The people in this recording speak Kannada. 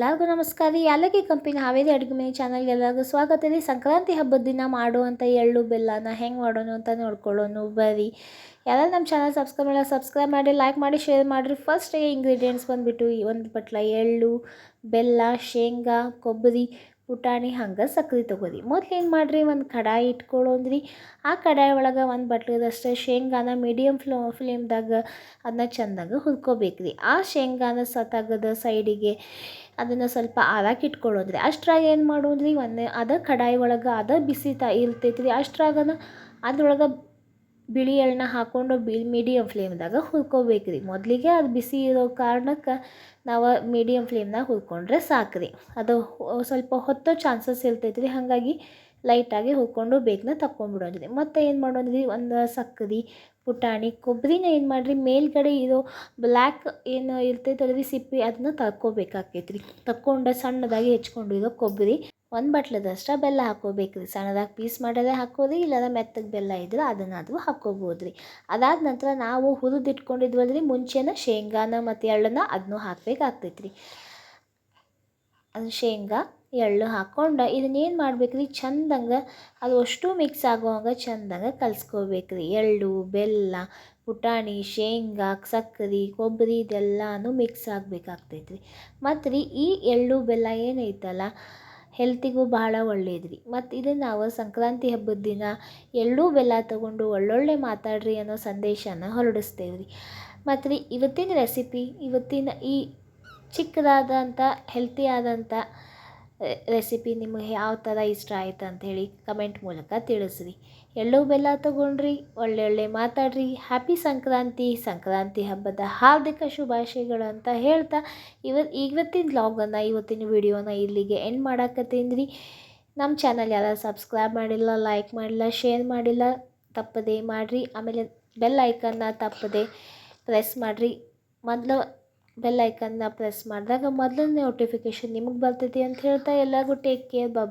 ಎಲ್ಲರಿಗೂ ನಮಸ್ಕಾರ. ರೀ ಯಾಲಕ್ಕಿ ಕಂಪನಿ ಹಾವೇರಿ ಅಡುಗೆ ಮನೆ ಚಾನಲ್ಗೆ ಎಲ್ಲರಿಗೂ ಸ್ವಾಗತ. ರೀ ಸಂಕ್ರಾಂತಿ ಹಬ್ಬದ ದಿನ ಮಾಡುವಂಥ ಎಳ್ಳು, ಬೆಲ್ಲನ ಹೆಂಗೆ ಮಾಡೋಣ ಅಂತ ನೋಡ್ಕೊಳ್ಳೋಣ ಬರ್ರಿ. ಯಾರು ನಮ್ಮ ಚಾನಲ್ ಸಬ್ಸ್ಕ್ರೈಬ್ ಮಾಡಿಲ್ಲ, ಸಬ್ಸ್ಕ್ರೈಬ್ ಮಾಡಿ ಲೈಕ್ ಮಾಡಿ ಶೇರ್ ಮಾಡಿರಿ. ಫಸ್ಟ್ ಇಂಗ್ರೀಡಿಯೆಂಟ್ಸ್ ಬಂದುಬಿಟ್ಟು ಒಂದು ಪಟ್ಲ ಎಳ್ಳು, ಬೆಲ್ಲ, ಶೇಂಗಾ, ಕೊಬ್ಬರಿ ಪುಟಾಣಿ ಹಂಗೆ ಸಕ್ರೆ ತೊಗೋರಿ ಮೊದ್ಲು ಏನು ಮಾಡಿರಿ? ಒಂದು ಕಡಾಯಿ ಇಟ್ಕೊಳ್ಳೋದ್ರಿ ಆ ಕಡಾಯಿ ಒಳಗೆ ಒಂದು ಬಟ್ಲದಷ್ಟು ಶೇಂಗಾನ ಮೀಡಿಯಮ್ ಫ್ಲೋ ಫ್ಲೇಮ್ದಾಗ ಅದನ್ನ ಚೆಂದಾಗ ಹುರ್ಕೋಬೇಕ್ರಿ. ಆ ಶೇಂಗಾನ ಸತಗದ ಸೈಡಿಗೆ ಅದನ್ನು ಸ್ವಲ್ಪ ಆರಾಕಿ ಇಟ್ಕೊಳ್ಳೋದ್ರಿ ಅಷ್ಟ್ರಾಗ ಏನು ಮಾಡೋದ್ರಿ? ಒಂದು ಅದ ಕಡಾಯಿ ಒಳಗೆ ಅದ ಬಿಸಿ ತ ಇರ್ತೈತ್ರಿ. ಅಷ್ಟ್ರಾಗನ ಅದ್ರೊಳಗೆ ಬಿಳಿ ಎಳ್ಳನ್ನ ಹಾಕ್ಕೊಂಡು ಬಿ ಮೀಡಿಯಮ್ ಫ್ಲೇಮ್ದಾಗ ಹುರ್ಕೋಬೇಕ್ರಿ ಮೊದಲಿಗೆ ಅದು ಬಿಸಿ ಇರೋ ಕಾರಣಕ್ಕೆ ನಾವು ಮೀಡಿಯಮ್ ಫ್ಲೇಮ್ನಾಗ ಹುರ್ಕೊಂಡ್ರೆ ರೀ ಅದು ಸ್ವಲ್ಪ ಹೊತ್ತೋ ಚಾನ್ಸಸ್ ಇರ್ತೈತೆ ರೀ ಹಾಗಾಗಿ ಲೈಟಾಗಿ ಹುರ್ಕೊಂಡು ಬೇಗನೆ ತಕ್ಕೊಂಬಿಡೋದ್ರಿ ಮತ್ತು ಏನು ಮಾಡೋದ್ರಿ? ಒಂದು ಸಕ್ಕರೆ ಪುಟಾಣಿ ಕೊಬ್ಬರಿನ ಏನು ಮಾಡಿರಿ? ಮೇಲ್ಗಡೆ ಇರೋ ಬ್ಲ್ಯಾಕ್ ಏನು ಇರ್ತೈತಲ್ರಿ ಸಿಪ್ಪಿ, ಅದನ್ನ ತಕ್ಕೋಬೇಕಾಕೈತ್ರಿ ತಕ್ಕೊಂಡು ಸಣ್ಣದಾಗಿ ಹೆಚ್ಕೊಂಡಿರೋ ಕೊಬ್ಬರಿ ಒಂದು ಬಟ್ಲದಷ್ಟು ಬೆಲ್ಲ ಹಾಕ್ಕೋಬೇಕ್ರಿ ಸಣ್ಣದಾಗಿ ಪೀಸ್ ಮಾಡೋದೇ ಹಾಕೋದು ಇಲ್ಲಾಂದ್ರೆ ಮೆತ್ತಗೆ ಬೆಲ್ಲ ಇದ್ರೆ ಅದನ್ನಾದರೂ ಹಾಕ್ಕೋಬೋದು ರೀ ಅದಾದ ನಂತರ ನಾವು ಹುರಿದಿಟ್ಕೊಂಡಿದ್ವಲ್ರಿ, ಮುಂಚೆನ ಶೇಂಗಾನ ಮತ್ತು ಎಳ್ಳನ್ನ ಅದನ್ನೂ ಹಾಕ್ಬೇಕಾಗ್ತೈತ್ರಿ. ಅದು ಶೇಂಗಾ, ಎಳ್ಳು ಹಾಕ್ಕೊಂಡು ಇದನ್ನೇನು ಮಾಡ್ಬೇಕ್ರಿ, ಚಂದಂಗೆ ಅದು ಅಷ್ಟು ಮಿಕ್ಸ್ ಆಗುವಂಗೆ ಚಂದಂಗೆ ಕಲಿಸ್ಕೋಬೇಕ್ರಿ. ಎಳ್ಳು, ಬೆಲ್ಲ, ಪುಟಾಣಿ, ಶೇಂಗಾ ಸಕ್ಕರೆ ಕೊಬ್ಬರಿ ಇದೆಲ್ಲನೂ ಮಿಕ್ಸ್ ಆಗಬೇಕಾಗ್ತೈತ್ರಿ. ಮತ್ತು ರೀ ಈ ಎಳ್ಳು ಬೆಲ್ಲ ಏನೈತಲ್ಲ ಹೆಲ್ತಿಗೂ ಬಹಳ ಒಳ್ಳೇದ್ರಿ. ಮತ್ತು ಇದು ನಾವು ಸಂಕ್ರಾಂತಿ ಹಬ್ಬದ ದಿನ ಎಳ್ಳೂ ಬೆಲ್ಲ ತಗೊಂಡು ಒಳ್ಳೊಳ್ಳೆ ಮಾತಾಡ್ರಿ ಅನ್ನೋ ಸಂದೇಶನ ಹೊರಡಿಸ್ತೇವೆ ರೀ ಮತ್ತು ರೀ, ಇವತ್ತಿನ ರೆಸಿಪಿ ಇವತ್ತಿನ ಈ ಚಿಕ್ಕದಾದಂಥ ಹೆಲ್ತಿ ಆದಂಥ ರೆಸಿಪಿ ನಿಮಗೆ ಯಾವ ಥರ ಇಷ್ಟ ಆಯ್ತು ಅಂಥೇಳಿ ಕಮೆಂಟ್ ಮೂಲಕ ತಿಳಿಸ್ರಿ. ಎಳ್ಳು ಬೆಲ್ಲ ತಗೊಂಡ್ರಿ ಒಳ್ಳೊಳ್ಳೆ ಮಾತಾಡ್ರಿ. ಹ್ಯಾಪಿ ಸಂಕ್ರಾಂತಿ ಸಂಕ್ರಾಂತಿ ಹಬ್ಬದ ಹಾರ್ದಿಕ ಶುಭಾಶಯಗಳು ಅಂತ ಹೇಳ್ತಾ ಇವತ್ತು ಇವತ್ತಿನ ಬ್ಲಾಗನ್ನು ಇವತ್ತಿನ ವಿಡಿಯೋನ ಇಲ್ಲಿಗೆ ಎಂಡ್ ಮಾಡಾಕತ್ತೀನಿ. ರೀ ನಮ್ಮ ಚಾನಲ್ ಯಾರು ಸಬ್ಸ್ಕ್ರೈಬ್ ಮಾಡಿಲ್ಲ ಲೈಕ್ ಮಾಡಿಲ್ಲ ಶೇರ್ ಮಾಡಿಲ್ಲ, ತಪ್ಪದೆ ಮಾಡಿರಿ. ಆಮೇಲೆ ಬೆಲ್ ಐಕನ್ನ ತಪ್ಪದೆ ಪ್ರೆಸ್ ಮಾಡಿರಿ. ಮೊದಲು ಬೆಲ್ ಐಕನ್ನ ಪ್ರೆಸ್ ಮಾಡಿದಾಗ ಮೊದಲನೇ ನೋಟಿಫಿಕೇಶನ್ ನಿಮಗೆ ಬರ್ತೈತಿ ಅಂತ ಹೇಳ್ತಾ ಎಲ್ಲರಿಗೂ ಟೇಕ್ ಕೇರ್ ಬಾಬಾ